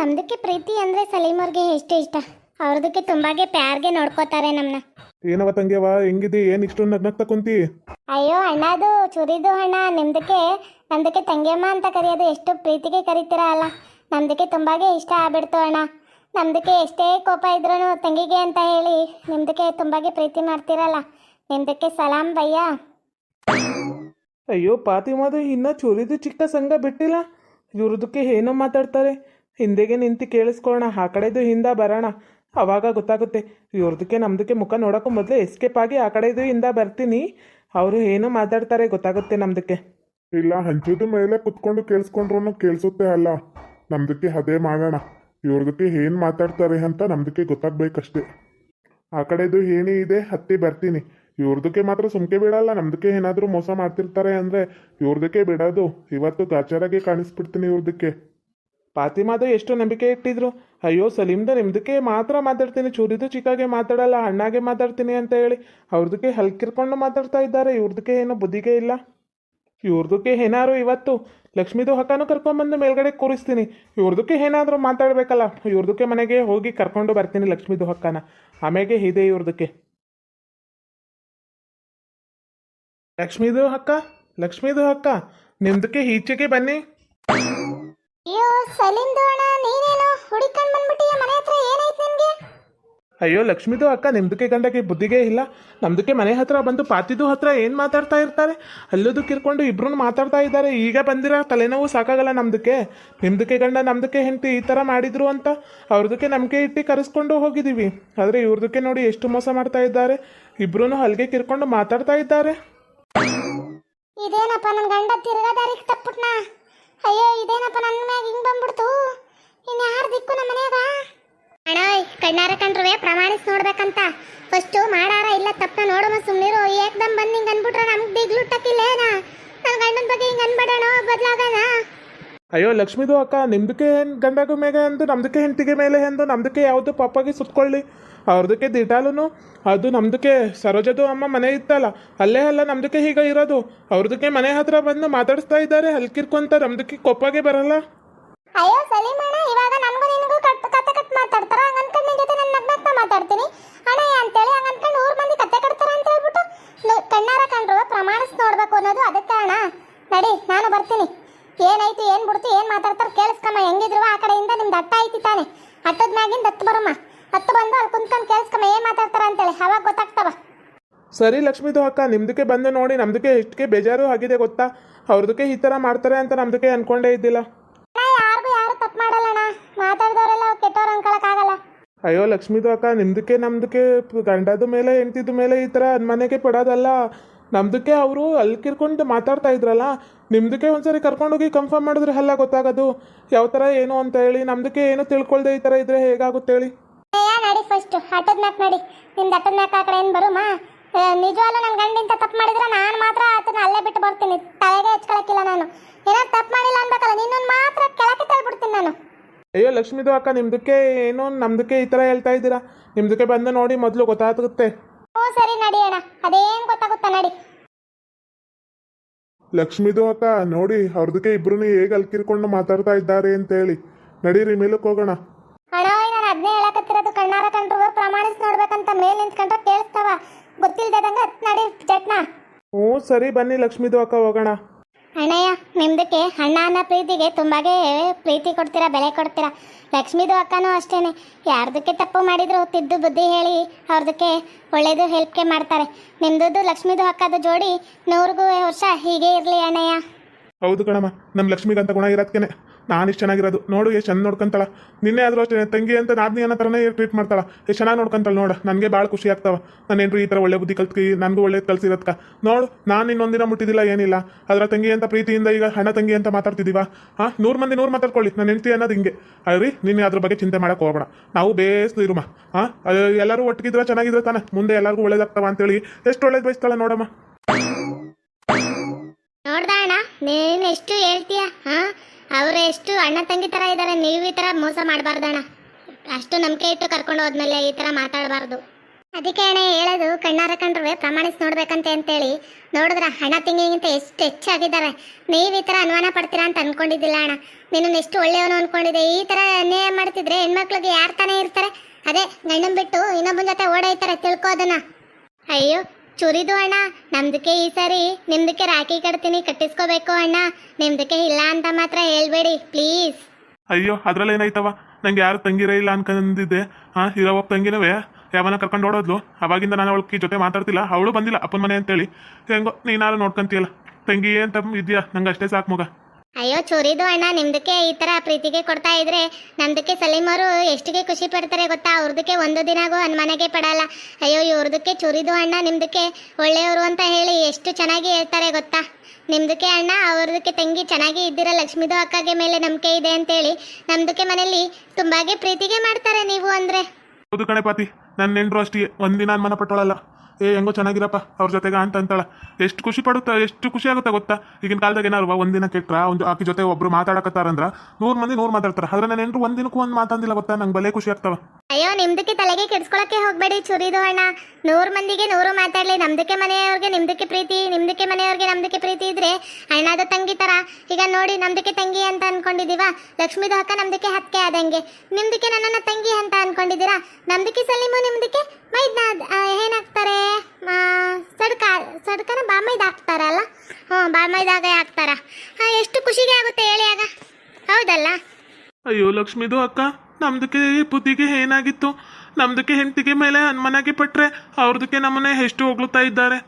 ನಮ್ದಕ್ಕೆ ಪ್ರೀತಿ ಅಂದರೆ ಸಲೀಮ್ ಅವ್ರಿಗೆ ಎಷ್ಟು ಇಷ್ಟ. ಅವ್ರದಕ್ಕೆ ತುಂಬಾಗೆ ಪ್ಯಾರ್ಗೆ ನೋಡ್ಕೋತಾರೆ ನಮ್ಮನ್ನ ಏನವ ತಂಗ್ಯವ ಹೆಂಗಿದಿ ಏನು ಇಷ್ಟೊಂದು ನಗ್ನಗ್ತಾ ಕುಂತಿ? ಅಯ್ಯೋ ಅಣ್ಣದು ಚುರಿದು ಹಣ ನಿಮ್ದಕ್ಕೆ ನಮ್ದಕ್ಕೆ ತಂಗಿಯಮ್ಮ ಅಂತ ಕರೆಯೋದು ಎಷ್ಟು ಪ್ರೀತಿಗೆ ಕರೀತೀರ ಅಲ್ಲ. ನಮ್ದಕ್ಕೆ ತುಂಬಾಗೆ ಇಷ್ಟ ಆಗ್ಬಿಡ್ತು ಅಣ್ಣ. ನಮ್ದಕ್ಕೆ ಎಷ್ಟೇ ಕೋಪ ಇದ್ರೂ ತಂಗಿಗೆ ಅಂತ ಹೇಳಿ ನಿಮ್ದಕ್ಕೆ ತುಂಬಾಗೆ ಪ್ರೀತಿ ಮಾಡ್ತೀರಲ್ಲ. ನಿಮ್ದಕ್ಕೆ ಸಲಾಂ ಭಯ್ಯ. ಅಯ್ಯೋ ಪಾತಿಮಾದು ಇನ್ನೂ ಚೂರಿದು ಚಿಕ್ಕ ಸಂಘ ಬಿಟ್ಟಿಲ್ಲ. ಇವ್ರದಕ್ಕೆ ಏನೋ ಮಾತಾಡ್ತಾರೆ. ಹಿಂದೆಗೆ ನಿಂತು ಕೇಳಿಸ್ಕೊಳ್ಳೋಣ ಆ ಕಡೆದು ಹಿಂದೆ ಬರೋಣ. ಅವಾಗ ಗೊತ್ತಾಗುತ್ತೆ, ಇವ್ರದಕ್ಕೆ ನಮ್ದಕ್ಕೆ ಮುಖ ನೋಡೋಕ್ಕೂ ಮೊದಲು ಎಸ್ಕೇಪ್ ಆಗಿ ಆ ಕಡೆದು ಹಿಂದ ಬರ್ತೀನಿ. ಅವರು ಏನು ಮಾತಾಡ್ತಾರೆ ಗೊತ್ತಾಗುತ್ತೆ ನಮ್ದಕ್ಕೆ. ಇಲ್ಲ, ಹಂಚಿದ ಮೇಲೆ ಕುತ್ಕೊಂಡು ಕೇಳಿಸ್ಕೊಂಡ್ರು ಕೇಳಿಸುತ್ತೆ ಅಲ್ಲ. ನಮ್ದಕ್ಕೆ ಅದೇ ಮಾಡೋಣ. ಇವ್ರದಕ್ಕೆ ಏನು ಮಾತಾಡ್ತಾರೆ ಅಂತ ನಮ್ದಕ್ಕೆ ಗೊತ್ತಾಗ್ಬೇಕಷ್ಟೇ. ಆ ಕಡೆದು ಏನೇ ಇದೆ, ಹತ್ತಿ ಬರ್ತೀನಿ. ಇವ್ರದಕ್ಕೆ ಮಾತ್ರ ಸುಮ್ಕೆ ಬಿಡಲ್ಲ, ನಮ್ದಕ್ಕೆ ಏನಾದರೂ ಮೋಸ ಮಾಡ್ತಿರ್ತಾರೆ ಅಂದರೆ ಇವ್ರದಕ್ಕೆ ಬಿಡೋದು. ಇವತ್ತು ಗಾಚಾರಾಗೆ ಕಾಣಿಸ್ಬಿಡ್ತೀನಿ ಇವ್ರದಕ್ಕೆ. ಪಾತಿಮಾದು ಎಷ್ಟು ನಂಬಿಕೆ ಇಟ್ಟಿದ್ರು. ಅಯ್ಯೋ, ಸಲೀಮ್ದ ನಿಮ್ದಕ್ಕೆ ಮಾತ್ರ ಮಾತಾಡ್ತೀನಿ. ಚೂರಿದು ಚಿಕ್ಕಾಗೆ ಮಾತಾಡಲ್ಲ, ಅಣ್ಣಾಗೆ ಮಾತಾಡ್ತೀನಿ ಅಂತ ಹೇಳಿ ಅವ್ರದಕ್ಕೆ ಹಲ್ಕಿರ್ಕೊಂಡು ಮಾತಾಡ್ತಾ ಇದ್ದಾರೆ. ಇವ್ರದಕ್ಕೆ ಏನೋ ಬುದ್ಧಿಗೆ ಇಲ್ಲ. ಇವ್ರದಕ್ಕೆ ಏನಾದ್ರು ಇವತ್ತು ಲಕ್ಷ್ಮೀದು ಹಕ್ಕನೂ ಕರ್ಕೊಂಬಂದು ಮೇಲ್ಗಡೆ ಕೂರಿಸ್ತೀನಿ. ಇವ್ರದಕ್ಕೆ ಏನಾದರೂ ಮಾತಾಡಬೇಕಲ್ಲ. ಇವ್ರದಕ್ಕೆ ಮನೆಗೆ ಹೋಗಿ ಕರ್ಕೊಂಡು ಬರ್ತೀನಿ ಲಕ್ಷ್ಮೀದು ಹಕ್ಕನ. ಆಮೇಲೆ ಇದೆ ಇವ್ರದಕ್ಕೆ. ಲಕ್ಷ್ಮೀದು ಹಕ್ಕ? ಲಕ್ಷ್ಮೀದು ಹಕ್ಕ? ನಿಮ್ದಕ್ಕೆ ಈಚೆಗೆ ಬನ್ನಿ. ಅಯ್ಯೋ ಸಲೀಮ್ದು ಅಣ್ಣ ನೀನೇನು ಹುಡುಕೊಂಡು ಬಂದ್ಬಿಟ್ಟಿಯ? ಮನೆ ಹತ್ರ ಏನಾಯ್ತು ನಿನಗೆ? ಅಯ್ಯೋ ಲಕ್ಷ್ಮೀದು ಅಕ್ಕ ನಿಮ್ದಕ್ಕೆ ಗಂಡಕ್ಕೆ ಬುದ್ಧಿಗೆ ಇಲ್ಲ. ನಮ್ದಕ್ಕೆ ಮನೆ ಹತ್ರ ಬಂದು ಪಾತಿದು ಹತ್ರ ಏನು ಮಾತಾಡ್ತಾ ಇರ್ತಾರೆ? ಅಲ್ಲೋದು ಕಿರ್ಕೊಂಡು ಇಬ್ರು ಮಾತಾಡ್ತಾ ಇದ್ದಾರೆ. ಈಗ ಬಂದಿರೋ ತಲೆನೋವು ಸಾಕಾಗಲ್ಲ ನಮ್ದಕ್ಕೆ. ನಿಮ್ದಕ್ಕೆ ಗಂಡ ನಮ್ದಕ್ಕೆ ಹೆಂಡತಿ ಈ ಥರ ಮಾಡಿದ್ರು ಅಂತ ಅವ್ರದಕ್ಕೆ ನಂಬಿಕೆ ಇಟ್ಟು ಕರೆಸ್ಕೊಂಡು ಹೋಗಿದ್ದೀವಿ ಆದರೆ ಇವ್ರದಕ್ಕೆ ನೋಡಿ ಎಷ್ಟು ಮೋಸ ಮಾಡ್ತಾ ಇದ್ದಾರೆ. ಇಬ್ರು ಹಲ್ಗೆ ಕಿರ್ಕೊಂಡು ಮಾತಾಡ್ತಾ ಇದ್ದಾರೆ. ಇದೇನಪ್ಪ ನನ್ನ ಗಂಡ ತಿರ್ಗಾ ದಾರಿಗೆ ತಪ್ಪುಟ್ನ ಅಯ್ಯೋ ಇದೇನಪ್ಪ ನನ್ನ ಮ್ಯಾಗ ಹಿಂಗ್ ಬಂದ್ಬಿಡ್ತು ಇನ್ನು ಯಾರು ದಿಕ್ಕು ನಮ್ಮ ಮನ್ಯಾಗ ಅಣ್ಣ ಕಣ್ಣಾರ ಕಂಡ್ರುವೆ ಪ್ರಮಾಣಿಸ್ ನೋಡ್ಬೇಕಂತ ಫಸ್ಟು ಮಾಡಾರ ಇಲ್ಲ ತಪ್ಪನ ನೋಡೋಣ ಸುಮ್ಮನಿರು ಏಕ್ದಮ್ ಬಂದು ಹಿಂಗೆ ಅನ್ಬಿಟ್ರೆ ನಮ್ಗೆ ದಿಗ್ಲುಟ್ಟಕ್ಕಿಲ್ಲೇನ ನನ್ನ ಗಂಡನ ಬಗ್ಗೆ ಹಿಂಗೆ ಅನ್ಬೇಡಣ ಬದಲಾಗಣ ಅಯ್ಯೋ ಲಕ್ಷ್ಮಿದು ಅಕ್ಕ, ನಿಮ್ದಕ್ಕೆ ಏನ್ ಗಂಡಾಗು ಮೇಲೆ ಎಂದು, ನಮ್ದಕ್ಕೆ ಹೆಂಡತಿಗೆ ಮೇಲೆ ಎಂದು, ನಮ್ದಕ್ಕೆ ಯಾವುದು ಪಾಪಾಗಿ ಸುತ್ಕೊಳ್ಳಿ. ಅವ್ರದಕ್ಕೆ ದಿಟಾಲೂ ಅದು ನಮ್ದಕ್ಕೆ ಸರೋಜದು ಅಮ್ಮ ಮನೆ ಇತ್ತಲ್ಲ, ಅಲ್ಲೇ ಅಲ್ಲ ನಮ್ದಕ್ಕೆ ಹೀಗೆ ಇರೋದು. ಅವ್ರದಕ್ಕೆ ಮನೆ ಹತ್ರ ಬಂದು ಮಾತಾಡಿಸ್ತಾ ಇದ್ದಾರೆ, ಹಲ್ಕಿರ್ಕೊಂತ ನಮ್ದಕ್ಕೆ ಕೊಪ್ಪಗೆ ಬರಲ್ಲ. ಅಯ್ಯೋ ಸಲೀಮಣ್ಣ ಇವಾಗ ನನಗೂ ನಿನಗೂ ಕಟ್ ಕತೆ ಕಟ್ ಮಾತಾಡ್ತಾರ? ಹಂಗ ಅನ್ಕೊಂಡು ನಿನ್ ಜೊತೆ ನನ್ನ ನಗ್ನಗ್ತಾ ಮಾತಾಡ್ತೀನಿ. ಅಣ್ಣ ಅಂತೇಳಿ ಹಂಗ ಅನ್ಕೊಂಡು ಊರ್ ಮಂದಿ ಕತೆ ಕಟ್ತಾರ ಅಂತ ಹೇಳ್ಬಿಟ್ಟು ಕಣ್ಣಾರ ಕಂಡ್ರು ಪ್ರಮಾಣಿಸ್ ನೋಡ್ಬೇಕು ಅನ್ನೋದು ಅದಕ್ಕೆ ಅಣ್ಣ. ನಡಿ, ನಾನು ಬರ್ತೀನಿ. ಏನಾಯ್ತು ಏನ್ ಬಿಡ್ತು, ಏನ್ ಮಾತಾಡ್ತಾರ ಕೇಳಿಸ್ಕಮ್ಮ. ಹೆಂಗಿದ್ರು ಆ ಕಡೆಯಿಂದ ನಿಮ್ದು ಅಟ್ಟ ಐತಿ ತಾನೆ. ಅಟ್ಟದ ಮ್ಯಾಗಿಂದ ಹತ್ತು ಬರಮ್ಮ. ಹತ್ತು ಬಂದು ಅಲ್ಲಿ ಕುಂತ್ಕೊಂಡು ಕೇಳಿಸ್ಕಮ್ಮ, ಏನ್ ಮಾತಾಡ್ತಾರ ಅಂತೇಳಿ. ಅವಾಗ ಗೊತ್ತಾಗ್ತವ. ಸರಿ ಲಕ್ಷ್ಮೀದು ಅಕ್ಕ, ನಿಮ್ದಕ್ಕೆ ಬಂದು ನೋಡಿ, ನಮ್ದಕ್ಕೆ ಇಷ್ಟಕ್ಕೆ ಬೇಜಾರು ಆಗಿದೆ ಗೊತ್ತಾ? ಅವ್ರದಕ್ಕೆ ಈ ಥರ ಮಾಡ್ತಾರೆ ಅಂತ ನಮ್ದಕ್ಕೆ ಅನ್ಕೊಂಡೇ ಇದ್ದಿಲ್ಲ. ಅಯ್ಯೋ, ಲಕ್ಷ್ಮೀದು ಅಕ್ಕ, ನಿಮ್ದಕ್ಕೆ, ನಮ್ದಕ್ಕೆ ಗಂಡದ ಮೇಲೆ, ಹೆಂಡ್ತಿದ ಮೇಲೆ ಈ ಥರ ಮನೆಗೆ ಪಡೋದಲ್ಲ. ನಮ್ದಕ್ಕೆ ಅವರು ಅಲ್ಲಿ ಕಿರ್ಕೊಂಡು ಮಾತಾಡ್ತಾ ಇದ್ರಲ್ಲ, ನಿಮ್ದಕ್ಕೆ ಒಂದ್ಸರಿ ಕರ್ಕೊಂಡೋಗಿ ಕನ್ಫರ್ಮ್ ಮಾಡಿದ್ರೆ ಎಲ್ಲ ಗೊತ್ತಾಗೋದು. ಯಾವ ಥರ, ಏನು ಅಂತ ಹೇಳಿ, ನಮ್ದಕ್ಕೆ ಏನು ತಿಳ್ಕೊಳ್ದೆ ಈ ಥರ ಇದ್ರೆ ಹೇಗಾಗುತ್ತೆ ಹೇಳಿ? ಫಸ್ಟ್ ಆಟದ ಮ್ಯಾಕ್ ನಡಿ. ನಿಮ್ದು ಆಟದ ಮ್ಯಾಕ್ ಆ ಕಡೆ ಏನು ಬರುಮಾ? ನಿಜವಾಗ್ಲೂ ನನ್ನ ಗಂಡಿಂತ ತಪ್ಪು ಮಾಡಿದ್ರೆ ನಾನು ಮಾತ್ರ ಆತನ ಅಲ್ಲೇ ಬಿಟ್ಟು ಬರ್ತೀನಿ. ತಲೆಗೆ ಹೆಚ್ಕೊಳಕ್ಕಿಲ್ಲ ನಾನು. ಏನಾದ್ರು ತಪ್ಪು ಮಾಡಿಲ್ಲ ಅನ್ಬೇಕಲ್ಲ ನಿನ್ನನ್ನು ಮಾತ್ರ ಕೆಳಕ್ಕೆ ತಳ್ಬಿಡ್ತೀನಿ ನಾನು. ಅಯ್ಯೋ ಲಕ್ಷ್ಮೀದು ಅಕ್ಕ ನಿಮ್ದಕ್ಕೆ ಏನೋ ನಮ್ದಕ್ಕೆ ಈ ಥರ ಹೇಳ್ತಾ ಇದ್ದೀರಾ? ನಿಮ್ದಕ್ಕೆ ಬಂದು ನೋಡಿ ಮೊದಲು ಗೊತ್ತಾಗುತ್ತೆ. ಓ ಸರಿ ನಡಿ ಅಣ್ಣ. ಅದೇನ್ ಗೊತ್ತಾಗುತ್ತಾ ನಡಿ. ಲಕ್ಷ್ಮೀದು ಅಕ್ಕ ನೋಡಿ ಅವ್ರದಕ್ಕೆ ಇಬ್ರು ಹೇಗೆ ಅಲ್ಕಿರ್ಕೊಂಡು ಮಾತಾಡ್ತಾ ಇದ್ದಾರೆ ಅಂತ ಹೇಳಿ ನಡೀರಿ ಮೇಲಕ್ಕೆ ಹೋಗೋಣ. ಅಣ್ಣ ನಾನು ಅದನ್ನೇ ಹೇಳಕತ್ತಿರೋದು. ಕಣ್ಣಾರ ಕಂಡ್ರು ಪ್ರಮಾಣಿಸಿ ನೋಡ್ಬೇಕಂತ ಮೇಲೆ ನಿಂತ್ಕೊಂಡ್ರೆ ಕೇಳಿಸ್ತಾವ. ಗೊತ್ತಿಲ್ದಂಗೆ ನಡಿ ಹ್ಞೂ ಸರಿ ಬನ್ನಿ ಲಕ್ಷ್ಮೀದು ಅಕ್ಕ ಹೋಗೋಣ. ಅಣ್ಣಯ್ಯ, ನಿಮ್ದಕ್ಕೆ ಅಣ್ಣ ಅನ್ನೋ ಪ್ರೀತಿಗೆ ತುಂಬಾಗೆ ಪ್ರೀತಿ ಕೊಡ್ತೀರಾ, ಬೆಲೆ ಕೊಡ್ತೀರಾ? ಲಕ್ಷ್ಮೀದು ಅಕ್ಕನೂ ಅಷ್ಟೇನೆ. ಯಾರ್ದಕ್ಕೆ ತಪ್ಪು ಮಾಡಿದ್ರು, ತಿದ್ದು ಬುದ್ಧಿ ಹೇಳಿ ಅವ್ರದಕ್ಕೆ ಒಳ್ಳೇದು ಹೆಲ್ಪ್ಗೆ ಮಾಡ್ತಾರೆ. ನಿಮ್ದು ಲಕ್ಷ್ಮೀದು ಅಕ್ಕದ ಜೋಡಿ ನೂರಿಗೂ ವರ್ಷ ಹೀಗೆ ಇರಲಿ ಅಣ್ಣಯ್ಯ. ಹೌದು ಕಣಮ್ಮ ನಮ್ಮ ಲಕ್ಷ್ಮಿಗಂತ ಗುಣ ಇರೋದ್ಕೇನೆ. ನಾನು ಇಷ್ಟು ಚೆನ್ನಾಗಿರೋದು. ನೋಡು ಎಷ್ಟು ಚೆಂದ ನೋಡ್ಕೊಂತಾಳ. ನಿನ್ನೆ ಆದ್ರೂ ಅಷ್ಟೇ ತಂಗಿ ಅಂತ ನಾದ್ನಿ ಅನ್ನೋ ಥರನೇ ಟ್ರೀಟ್ ಮಾಡ್ತಾಳ. ಎಷ್ಟು ಚೆನ್ನಾಗಿ ನೋಡ್ಕೊಂತಾಳೆ ನೋಡ, ನನಗೆ ಭಾಳ ಖುಷಿ ಆಗ್ತಾವ. ನಾನೇನು ಈ ಥರ ಒಳ್ಳೆ ಬುದ್ಧಿ ಕಲ್ತ್ಕಿ, ನನಗೂ ಒಳ್ಳೆ ಕಲ್ಸಿರೋದ್ಕ ನೋಡು, ನಾನು ಇನ್ನೊಂದಿನ ಮುಟ್ಟಿದಿಲ್ಲ, ಏನಿಲ್ಲ. ಅದರ ತಂಗಿ ಅಂತ ಪ್ರೀತಿಯಿಂದ ಈಗ ಹಣ ತಂಗಿ ಅಂತ ಮಾತಾಡ್ತಿದ್ದೀವ ಹಾಂ ನೂರು ಮಂದಿ ನೂರು ಮಾತಾಡ್ಕೊಳ್ಳಿ ನನ್ನ ಹೆಂಡ್ತಿ ಅನ್ನೋದು ಹಿಂಗೆ. ಅಲ್ರಿ ನಿನ್ನೆ ಅದ್ರ ಬಗ್ಗೆ ಚಿಂತೆ ಮಾಡೋಕೆ ಹೋಗೋಣ ನಾವು ಬೇಸ್ತು ಇರುಮ. ಹಾಂ ಎಲ್ಲರೂ ಒಟ್ಟಿಗಿದ್ರೆ ಚೆನ್ನಾಗಿದ್ರೆ ತಾನೆ. ಮುಂದೆ ಎಲ್ಲರಿಗೂ ಒಳ್ಳೇದಾಗ್ತಾವ ಅಂತೇಳಿ. ಎಷ್ಟು ಒಳ್ಳೇದು ಬಯಸ್ತಾಳ ನೋಡಮ್ಮ. ನೋಡ್ದ ಅಣ್ಣ, ನೀನು ಎಷ್ಟು ಹೇಳ್ತೀಯ ಹಾ ಅವ್ರು ಎಷ್ಟು ಅಣ್ಣ ತಂಗಿ ತರ ಇದ್ದಾರೆ ನೀವು ಈ ತರ ಮೋಸ ಮಾಡಬಾರ್ದಣ್ಣ ಅಷ್ಟು ನಂಬಿಕೆ ಇಟ್ಟು ಕರ್ಕೊಂಡು ಹೋದ್ಮೇಲೆ ಈ ತರ ಮಾತಾಡಬಾರ್ದು. ಅದಕ್ಕೆ ಅಣ್ಣ ಹೇಳೋದು ಕಣ್ಣಾರ ಕಂಡ್ರೆ ಪ್ರಮಾಣಿಸಿ ನೋಡ್ಬೇಕಂತೆ ಅಂತೇಳಿ. ನೋಡಿದ್ರ ಹಣ ತಿಂಗಿಗಿಂತ ಎಷ್ಟು ಹೆಚ್ಚಾಗಿದ್ದಾರೆ. ನೀವು ಈ ತರ ಅನುಮಾನ ಪಡ್ತೀರಾ ಅಂತ ಅನ್ಕೊಂಡಿದ್ದಿಲ್ಲ ಅಣ್ಣ. ನಿನ್ನ ಎಷ್ಟು ಒಳ್ಳೆಯವನು ಅನ್ಕೊಂಡಿದ್ದೆ ಈ ತರ ಅನ್ಯಾಯ ಮಾಡ್ತಿದ್ರೆ ಹೆಣ್ಮಕ್ಳಿಗೆ ಯಾರು ತಾನೇ ಇರ್ತಾರೆ? ಅದೇ ಗಂಡನ್ ಬಿಟ್ಟು ಇನ್ನೊಬ್ಬನ ಜೊತೆ ಓಡೋಯ್ತಾರೆ ತಿಳ್ಕೋ ಅದನ್ನ. ಅಯ್ಯೋ ಚುರಿದು ಅಣ್ಣ. ನಮ್ದಕ್ಕೆ ಈ ಸರಿ ನಿಮ್ದಕ್ಕೆ ರಾಖಿ ಕಟ್ತೀನಿ, ಕಟ್ಟಿಸ್ಕೋಬೇಕು ಅಣ್ಣ. ನಿಮ್ದಕ್ಕೆ ಇಲ್ಲ ಅಂತ ಮಾತ್ರ ಹೇಳ್ಬೇಡಿ, ಪ್ಲೀಸ್. ಅಯ್ಯೋ, ಅದ್ರಲ್ಲಿ ಏನಾಯ್ತವ? ನಂಗೆ ಯಾರು ತಂಗಿರೇ ಇಲ್ಲ ಅನ್ಕೊಂಡಿದ್ದೆ ಹಾ ಇರೋ ಒಬ್ಬ ತಂಗಿನವೇ, ಯಾವನ ಕರ್ಕೊಂಡು ಓಡೋದ್ಲು? ಅವಾಗಿಂದ ನಾನು ಅವಳಕ್ಕೆ ಜೊತೆ ಮಾತಾಡ್ತಿಲ್ಲ. ಅವಳು ಬಂದಿಲ್ಲ, ಅಪ್ಪನ ಮನೆ ಅಂತೇಳಿ. ಹೆಂಗೋ ನೀನಾರು ನೋಡ್ಕೊಂತೀಯಲ್ಲ. ತಂಗಿ ಅಂತ ಇದೆಯಾ? ನಂಗೆ ಅಷ್ಟೇ ಸಾಕು ಮಗ. ಅಯ್ಯೋ, ಚೂರಿದು ಅಣ್ಣ, ನಿಮ್ದಕ್ಕೆ ಈ ತರ ಪ್ರೀತಿಗೆ ಕೊಡ್ತಾ ಇದ್ರೆ ನಮ್ದಕ್ಕೆ ಸಲೀಮ್ ಅವರು ಎಷ್ಟಿಗೆ ಖುಷಿ ಪಡ್ತಾರೆ ಗೊತ್ತಾ? ಅವ್ರದಕ್ಕೆ ಒಂದು ದಿನಗೂ ಅನುಮಾನಗೆ ಪಡಲ್ಲ. ಅಯ್ಯೋ, ಇವ್ರದಕ್ಕೆ ಚೂರಿದು ಅಣ್ಣ, ನಿಮ್ದಕ್ಕೆ ಒಳ್ಳೆಯವರು ಅಂತ ಹೇಳಿ ಎಷ್ಟು ಚೆನ್ನಾಗಿ ಹೇಳ್ತಾರೆ ಗೊತ್ತಾ? ನಿಮ್ದಕ್ಕೆ ಅಣ್ಣ, ಅವ್ರದಕ್ಕೆ ತಂಗಿ ಚೆನ್ನಾಗಿ ಇದ್ದೀರ? ಲಕ್ಷ್ಮೀದು ಅಕ್ಕಗೆ ಮೇಲೆ ನಂಬಿಕೆ ಇದೆ ಅಂತೇಳಿ ನಮ್ದಕ್ಕೆ ಮನೇಲಿ ತುಂಬಾಗೆ ಪ್ರೀತಿಗೆ ಮಾಡ್ತಾರೆ ನೀವು ಅಂದ್ರೆ. ಹೌದು ಕಣೆ ಪಾತಿ ನನ್ನ ನೆಂಟ್ರು ಅಷ್ಟೇ, ಒಂದಿನ ಅನುಮಾನ ಪಟ್ಟೋಳಲ್ಲ. ಏ, ಹೆಂಗೋ ಚೆನ್ನಾಗಿರಪ್ಪ. ಅವ್ರ ಜೊತೆಗೆ ಅಂತ ಅಂತಾಳ. ಎಷ್ಟು ಖುಷಿ ಪಡುತ್ತಾ, ಎಷ್ಟು ಖುಷಿ ಆಗುತ್ತೆ ಗೊತ್ತಾ? ಈಗಿನ ಕಾಲದಾಗ ಏನಾರು ಒಂದಿನ ಕೆಟ್ರ, ಒಂದು ಆಕಿ ಜೊತೆ ಒಬ್ರು ಮಾತಾಡಕತ್ತಾರಂದ್ರ, ನೂರು ಮಂದಿ ನೂರು ಮಾತಾಡ್ತಾರೆ. ಆದ್ರೆ ನಾನು ಏನಾರು ಒಂದಿನಕ್ಕೂ ಒಂದು ಮಾತಾಡಿಲ್ಲ ಗೊತ್ತಾ? ನಂಗೆ ಭಲೇ ಖುಷಿ ಆಗ್ತಾವ. ಅಯ್ಯೋ, ನಿಮ್ದಕ್ಕೆ ತಲೆಗೆ ಕೆಡ್ಸ್ಕೊಳಕ್ಕೆ ಹೋಗ್ಬೇಡಿ ಚುರಿದು ಅಣ್ಣ. ನೂರು ಮಂದಿಗೆ ನೂರು ಮಾತಾಡ್ಲಿ. ನಮ್ದಕ್ಕೆ ಮನೆಯವ್ರಿಗೆ ನಿಮ್ದಕ್ಕೆ ಪ್ರೀತಿ, ನಿಮ್ದಕ್ಕೆ ಮನೆಯವ್ರಿಗೆ ನಮ್ದಕ್ಕೆ ಪ್ರೀತಿ ಇದ್ರೆ ಅಣ್ಣದ ತಂಗಿ ತರ. ಈಗ ನೋಡಿ, ನಮ್ದಕ್ಕೆ ತಂಗಿ ಅಂತ ಅನ್ಕೊಂಡಿದೀವ ಲಕ್ಷ್ಮೀದು ಅಕ್ಕ ನಮ್ದಕ್ಕೆ ಹತ್ತಿಗೆ ಆದಂಗೆ. ನಿಮ್ದಕ್ಕೆ ನನ್ನನ್ನ ತಂಗಿ ಅಂತ ಅನ್ಕೊಂಡಿದ್ದೀರಾ? ನಮ್ದಕ್ಕೆ ಸಲೀಮು, ನಿಮ್ದಕ್ಕೆ ಮೈದ್ನ ಏನಾಗ್ತಾರೆ? ಸಡ್ಕ, ಸಡ್ಕನ ಬಾಮೈದ್ ಹಾಕ್ತಾರಲ್ಲ ಹ್ಞೂ ಬಾಮೈದಾಗ ಹಾಕ್ತಾರ. ಎಷ್ಟು ಖುಷಿಗೆ ಆಗುತ್ತೆ ಹೇಳಿ ಆಗ. ಹೌದಲ್ಲ? ಅಯ್ಯೋ, ಲಕ್ಷ್ಮೀದು ಅಕ್ಕ. ನಮ್ದಕ್ಕೆ ಬುದ್ಧಿಗೆ ಏನಾಗಿತ್ತು? ನಮ್ದಕ್ಕೆ ಹೆಂಡತಿಗೆ ಮೇಲೆ ಅನ್ಮನಾಗಿ ಪಟ್ರೆ ಅವ್ರದಕ್ಕೆ ನಮ್ಮನೆ ಎಷ್ಟು ಹೊಗಳುತ್ತಾ ಇದ್ದಾರೆ?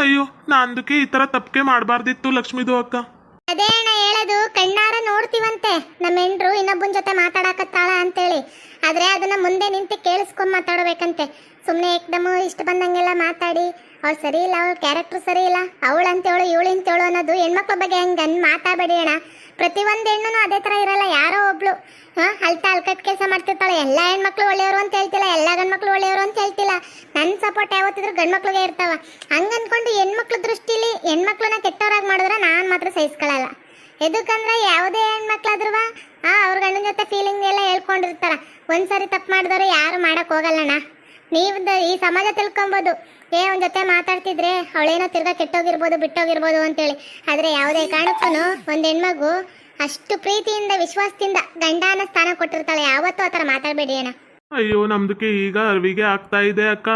ಅಯ್ಯೋ ನಾಂದಕ್ಕೆ ಈ ತರ ತಪ್ಪಿಗೆ ಮಾಡಬಾರ್ದಿತ್ತು ಲಕ್ಷ್ಮಿದು ಅಕ್ಕ. ಅದೇ ಅಣ್ಣ ಹೇಳೋದು, ಕಣ್ಣಾರ ನೋಡ್ತೀವಂತೆ. ನಮ್ಮ ಹೆಂಡ್ರು ಇನ್ನೊಬ್ಬನ ಜೊತೆ ಮಾತಾಡಕತ್ತಾಳ ಅಂತೇಳಿ. ಆದ್ರೆ ಅದನ್ನ ಮುಂದೆ ನಿಂತು ಕೇಳಿಸ್ಕೊಂಡ್ ಮಾತಾಡಬೇಕಂತೆ. ಸುಮ್ಮನೆ ಏಕ್ದಮ್ ಇಷ್ಟು ಬಂದಂಗೆಲ್ಲ ಮಾತಾಡಿ. ಅವ್ಳು ಸರಿ ಇಲ್ಲ, ಅವಳ ಕ್ಯಾರೆಕ್ಟರ್ ಸರಿ ಇಲ್ಲ. ಅವಳು ಅಂತೇಳು ಇವಳು ಅಂತೇಳು ಅನ್ನೋದು ಹೆಣ್ಮಕ್ಳ ಬಗ್ಗೆ ಹೆಂಗೆ ಅನ್ ಮಾತಾಡಬೇಡಿ ಅಣ್ಣ. ಪ್ರತಿಯೊಂದು ಹೆಣ್ಣು ಅದೇ ಥರ ಇರಲ್ಲ, ಯಾರೋ ಒಬ್ಳು. ಹಾಂ ಅಲ್ತ ಅಲ್ಕಟ್ ಕೆಲಸ ಮಾಡ್ತಿರ್ತಾಳೆ. ಎಲ್ಲ ಹೆಣ್ಮಕ್ಳು ಒಳ್ಳೆಯವರು ಅಂತ ಹೇಳ್ತಿಲ್ಲ, ಎಲ್ಲ ಗಂಡ್ಮಕ್ಳು ಒಳ್ಳೆಯವರು ಅಂತ ಹೇಳ್ತಿಲ್ಲ. ನನ್ನ ಸಪೋರ್ಟ್ ಯಾವತ್ತಿದ್ರು ಗಂಡ್ಮಕ್ಳಿಗೆ ಇರ್ತಾವ. ಹಂಗೆ ಅಂದ್ಕೊಂಡು ಹೆಣ್ಮಕ್ಳ ದೃಷ್ಟಿಲಿ ಹೆಣ್ಮಕ್ಳನ್ನ ಕೆಟ್ಟವರಾಗಿ ಮಾಡಿದ್ರೆ ನಾನು ಮಾತ್ರ ಸಹಿಸ್ಕೊಳ್ಳಲ್ಲ ಎದಕ್ಕಂದ್ರೆ ಯಾವುದೇ ಹೆಣ್ಮಕ್ಳಾದ್ರೂ ಆ, ಅವ್ರ ಗಂಡನ ಜೊತೆ ಫೀಲಿಂಗ್ ಎಲ್ಲ ಹೇಳ್ಕೊಂಡಿರ್ತಾರ. ಒಂದ್ಸರಿ ತಪ್ಪು ಮಾಡಿದವರು ಯಾರು ಮಾಡಕ್ ಹೋಗಲ್ಲಣ್ಣ ನೀವು ಈ ಸಮಾಜ ತಿಳ್ಕೊಬೋದು. ಏ, ಅವನ ಜೊತೆ ಮಾತಾಡ್ತಿದ್ರೆ ಅವಳೇನೋ ತಿರ್ಗಾ ಕೆಟ್ಟೋಗಿರ್ಬೋದು, ಬಿಟ್ಟೋಗಿರ್ಬೋದು ಅಂತೇಳಿ. ಆದ್ರೆ ಯಾವುದೇ ಕಾರಣಕ್ಕೂ ಒಂದು ಹೆಣ್ಮಗು ಅಷ್ಟು ಪ್ರೀತಿಯಿಂದ, ವಿಶ್ವಾಸದಿಂದ ಗಂಡನ ಸ್ಥಾನ ಕೊಟ್ಟಿರ್ತಾಳೆ. ಯಾವತ್ತೂ ಆ ಥರ ಮಾತಾಡಬೇಡಿ ಏನ ಅಯ್ಯೋ, ನಮ್ದಕ್ಕೆ ಈಗ ಅರಿವಿಗೆ ಆಗ್ತಾ ಇದೆ ಅಕ್ಕ.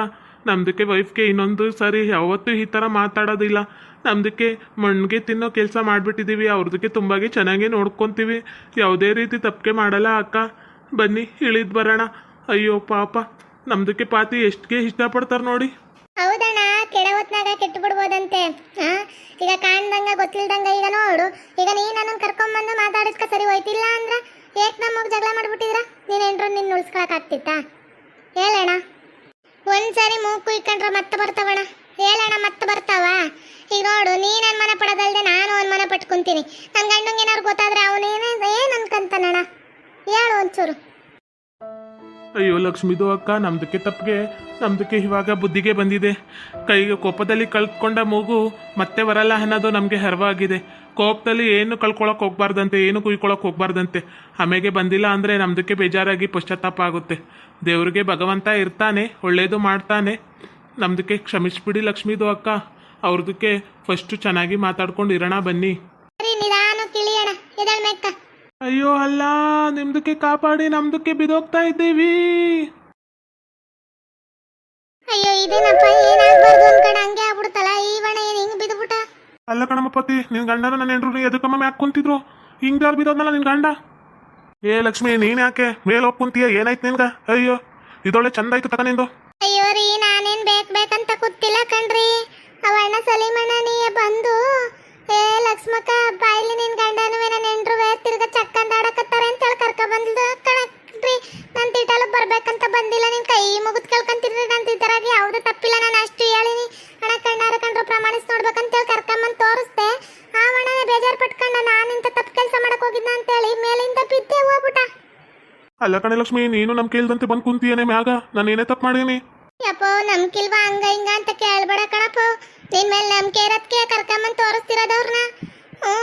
ನಮ್ದಕ್ಕೆ ವೈಫ್ಗೆ ಇನ್ನೊಂದು ಸರಿ ಯಾವತ್ತು ಈ ಥರ ಮಾತಾಡೋದಿಲ್ಲ. ನಮ್ದಕ್ಕೆ ಮಣ್ಣಿಗೆ ತಿನ್ನೋ ಕೆಲಸ ಮಾಡಿಬಿಟ್ಟಿದ್ದೀವಿ ಅವ್ರದಕ್ಕೆ ತುಂಬಾಗಿ ಚೆನ್ನಾಗಿ ನೋಡ್ಕೊತೀವಿ. ಯಾವುದೇ ರೀತಿ ತಪ್ಪಿಗೆ ಮಾಡಲ್ಲ ಅಕ್ಕ. ಬನ್ನಿ, ಇಳಿದು ಬರೋಣ. ಅಯ್ಯೋ, ಪಾಪ. ನಮ್ದಕ್ಕೆ ಪಾತಿ ಎಷ್ಟಕ್ಕೆ ಇಷ್ಟ ಪಡ್ತಾರ ನೋಡಿ. ಹೌದಣ್ಣ, ಕೆಳ ಹೊತ್ನಾಗ ಕೆಟ್ಟು ಬಿಡ್ಬೋದಂತೆ ಹಾ, ಈಗ ಕಾಣ್ದಂಗ ಗೊತ್ತಿಲ್ದಂಗ ಈಗ ನೋಡು. ಈಗ ನೀ ನನ್ನ ಕರ್ಕೊಂಬಂದು ಮಾತಾಡಿಸ್ಕ ಸರಿ ಹೋಯ್ತಿಲ್ಲ ಅಂದ್ರ ಏಕ್ ನಮಗ್ ಜಗಳ ಮಾಡ್ಬಿಟ್ಟಿದ್ರ? ನೀನ್ ಎಂಟ್ರು ನಿನ್ನ ಉಳಿಸ್ಕೊಳಕ್ ಆಗ್ತಿತ್ತಾ? ಹೇಳಣ್ಣ. ಒಂದ್ಸರಿ ಮೂಗು ಇಕ್ಕಂಡ್ರ ಮತ್ತೆ ಬರ್ತಾವಣ್ಣ. ಹೇಳಣ್ಣ, ಮತ್ತೆ ಬರ್ತಾವ? ಈಗ ನೋಡು, ನೀನ್ ಅನುಮಾನ ಪಡೋದಲ್ದೆ ನಾನು ಅನುಮಾನ ಪಟ್ಕೊಂತೀನಿ ಗಂಡಂಗೆ ಏನಾರು ಗೊತ್ತಾದ್ರೆ ಅವನೇನೇ ಏನ್ ಅನ್ಕಂತಾನಣ್ಣ ಹೇಳು ಒಂಚೂರು ಅಯ್ಯೋ ಲಕ್ಷ್ಮಿದು ಅಕ್ಕ, ನಮ್ದಕ್ಕೆ ತಪ್ಪಿಗೆ, ನಮ್ದಕ್ಕೆ ಇವಾಗ ಬುದ್ಧಿಗೆ ಬಂದಿದೆ. ಕೈಗೆ ಕೋಪದಲ್ಲಿ ಕಳ್ಕೊಂಡ ಮೂಗು ಮತ್ತೆ ಬರಲ್ಲ ಅನ್ನೋದು ನಮಗೆ ಹರವಾಗಿದೆ. ಕೋಪದಲ್ಲಿ ಏನು ಕಳ್ಕೊಳಕ್ ಹೋಗ್ಬಾರ್ದಂತೆ, ಏನು ಕುಯ್ಕೊಳಕ್ ಹೋಗ್ಬಾರ್ದಂತೆ. ಆಮೇಲೆ ಬಂದಿಲ್ಲ ಅಂದರೆ ನಮ್ದಕ್ಕೆ ಬೇಜಾರಾಗಿ ಪಶ್ಚಾತ್ತಾಪ ಆಗುತ್ತೆ. ದೇವ್ರಿಗೆ ಭಗವಂತ ಇರ್ತಾನೆ, ಒಳ್ಳೇದು ಮಾಡ್ತಾನೆ. ನಮ್ದಕ್ಕೆ ಕ್ಷಮಿಸ್ಬಿಡಿ ಲಕ್ಷ್ಮೀದು ಅಕ್ಕ. ಅವ್ರದಕ್ಕೆ ಫಸ್ಟು ಚೆನ್ನಾಗಿ ಮಾತಾಡ್ಕೊಂಡು ಇರೋಣ ಬನ್ನಿ. ಅಯ್ಯೋ ಅಲ್ಲ ನಿಮ್ದಕ್ಕೆ ಕಾಪಾಡಿ ನಮ್ದಕ್ಕೆ ಬಿದೋಗ್ತಾ ಇದ್ದೀವಿ. ಅಯ್ಯೋ ಇದೇನಪ್ಪ ಏನಾಗ್ಬಾರ್ದು ಅನ್ಕಂಡ ಹಂಗೆ ಆಗ್ಬಿಡ್ತಲ್ಲ ಈ ಬಣ ಏನ್ ಹಿಂಗ್ ಬಿದ್ಬಿಟ್ಟ ಅಲ್ಲ ಕಣಮ್ಮ ಪತಿ ನಿನ್ ಗಂಡನ ನನ್ನ ಹೆಂಡ್ರು ಎದಕ್ಕಮ್ಮ ಯಾಕೆ ಕುಂತಿದ್ರು. ಹಿಂಗ್ ಜಾರ್ ಬಿದ್ದೋದ್ನಲ್ಲ ನಿನ್ ಗಂಡ? ಏ ಲಕ್ಷ್ಮಿ ನೀನ್ ಯಾಕೆ? ಮೇಲ್ ಹೋಗ್ ಕುಂತೀಯ ಏನಾಯ್ತು ನಿನ್ಗ? ಅಯ್ಯೋ ಇದೊಳ್ಳೆ ಚಂದ ಆಯ್ತು ತಕ ನಿಂದು. ಅಯ್ಯೋ ರೀ ನಾನೇನ್ ಬೇಕ್ ಬೇಕಂತ ಕೂತಿಲ್ಲ ಕಣ್ರಿ. ಅವಣ್ಣ ಸಲೀಮಣ್ಣ ನೀ ಬಂದು ಏ ಲಕ್ಷ್ಮಕ್ಕ ಬಾಯ್ಲಿ ನಿನ್ ಗಂಡನುವೆ ನನ್ನ ಹೆಂಡ್ರುವೆ ತಿರ್ಗ ಚಕ್ಕಂದ ಆಡಕತ್ತಾರೆ ಅಂತ ಹೇಳಿ ಕರ್ಕ ಬಂದಿದ್ದು ಕಣ್ರಿ ನನ್ ಬರ್ಬೇಕಂತ ಬಂದಿಲ್ಲ. ನಿನ್ ಕೈ ಮುಗಿದ್ ಕೇಳ್ಕೊಂತಿರ್ರಿ ನನ್ ತಿದ್ದರಾಗಿ ಯಾವ್ದು ತಪ್ಪಿಲ್ಲ. ನಾನು ಅಷ್ಟು ಹೇಳಿನಿ. ಅಣ್ಣ ಕಣ್ಣಾರ ಕಂಡ್ರು ಪ್ರಮಾಣಿಸ್ ನೋಡ್ಬೇಕಂತ ಹೇಳಿ ಕರ್ಕೊಂಬಂದ್ ತೋರಿಸ್ದೆ. ಆ ಅಣ್ಣ ಬೇಜಾರ್ ಪಟ್ಕೊಂಡ ನಾನು ಇಂಥ ತಪ್ಪು ಕೆಲಸ ಮಾಡಕ್ ಅಂತ ಹೇಳಿ ಮೇಲಿಂದ ಬಿದ್ದೆ ಹೋಗ್ಬಿಟ್ಟ. ಅಲ್ಲ ಕಣೆ ಲಕ್ಷ್ಮಿ ನೀನು ನಮ್ ಕೇಳ್ದಂತೆ ಬಂದ್ ಕುಂತೀಯನೆ ಮ್ಯಾಗ? ನಾನು ಏನೇ ತಪ್ಪು ಮಾಡೀನಿ ಯಪ್ಪೋ ಹಂಗ ಹಿಂಗ ಅಂತ ಕೇಳ್ಬೇಡ ಕಣಪ್ಪ. ನಿನ್ ಮೇಲೆ ನಂಬಿಕೆ ಇರೋದಕ್ಕೆ ಕರ್ಕೊಂಬಂದ್ ತೋರಿಸ್ತಿರೋದವ್ರನ್ನ ಹ್ಞೂ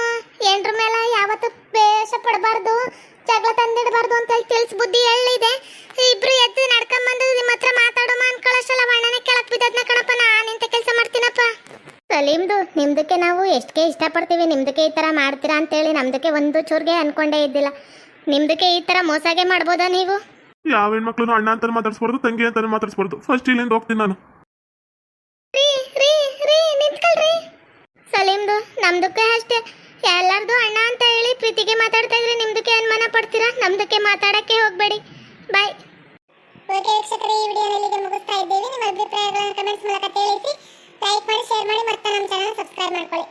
ಎಂಡ್ರ ಮೇಲೆ ಯಾವತ್ತು ಬೇಷ ಪಡಬಾರ್ದು. ಜಗಳ ತಂದಿಡಬಾರ್ದು ಅಂತ ಹೇಳಿ ತಿಳಿಸ್ ಬುದ್ಧಿ ಎಳ್ಳಿದೆ. ಇಬ್ರು ಎದ್ದು ನಡ್ಕೊಂಡ್ ಬಂದು ನಿಮ್ಮ ಹತ್ರ ಮಾತಾಡೋಮ ಅನ್ಕೊಳ್ಳೋಷ್ಟಲ್ಲ ಅಣ್ಣನೇ ಕೆಳಕ್ ಬಿದ್ದದ್ನ ಕಣಪ್ಪ ನಾನು ಇಂಥ ಕೆಲಸ ಮಾಡ್ತೀನಪ್ಪ. ಸಲೀಮ್ದು ನಿಮ್ದಕ್ಕೆ ನಾವು ಎಷ್ಟಕ್ಕೆ ಇಷ್ಟಪಡ್ತೀವಿ ನಿಮ್ದಕ್ಕೆ ಈ ಥರ ಮಾಡ್ತೀರಾ ಅಂತೇಳಿ ನಮ್ದಕ್ಕೆ ಒಂದು ಚೂರ್ಗೆ ಅನ್ಕೊಂಡೇ ಇದ್ದಿಲ್ಲ. ನಿಮ್ದಕ್ಕೆ ಈ ತರ ಮೋಸಾಗೆ ಮಾಡ್ಬೋದಾ ನೀವು? ಯಾವ ಹೆಣ್ಮಕ್ಳು ಅಣ್ಣ ಅಂತ ಮಾತಾಡ್ಸ್ಬಾರ್ದು ತಂಗಿ ಅಂತ ಮಾತಾಡ್ಸ್ಬಾರ್ದು. ಫಸ್ಟ್ ಇಲ್ಲಿಂದ ಹೋಗ್ತೀನಿ ನಾನು. ಸಲೀಮ್ದು ನಮ್ದಕ್ಕೆ ಅಷ್ಟೇ. ಎಲ್ಲಾರ್ದು ಅಣ್ಣ ಅಂತ ಹೇಳಿ ಪ್ರೀತಿಗೆ ಮಾತಾಡ್ತಾ ಇದ್ರೆ, ನಿಮ್ದಕ್ಕೆ ಅನುಮಾನ ಪಡ್ತೀರಾ? ನಮ್ದಕ್ಕೆ ಮಾತಾಡಕ್ಕೆ ಹೋಗ್ಬೇಡಿ. ಬಾಯ್ ಓಕೆ ವೀಕ್ಷಕರೇ, ಈ ವಿಡಿಯೋನ ಇಲ್ಲಿಗೆ ಮುಗಿಸ್ತಾ ಇದ್ದೇವೆ. ನಿಮ್ಮ ಅಭಿಪ್ರಾಯಗಳನ್ನು ಕಮೆಂಟ್ಸ್ ಮೂಲಕ ತಿಳಿಸಿ ಲೈಕ್ ಮಾಡಿ ಶೇರ್ ಮಾಡಿ ಮತ್ತೆ ನಮ್ಮ ಚಾನಲ್ ಸಬ್ಸ್ಕ್ರೈಬ್ ಮಾಡ್ಕೊಳ್ಳಿ.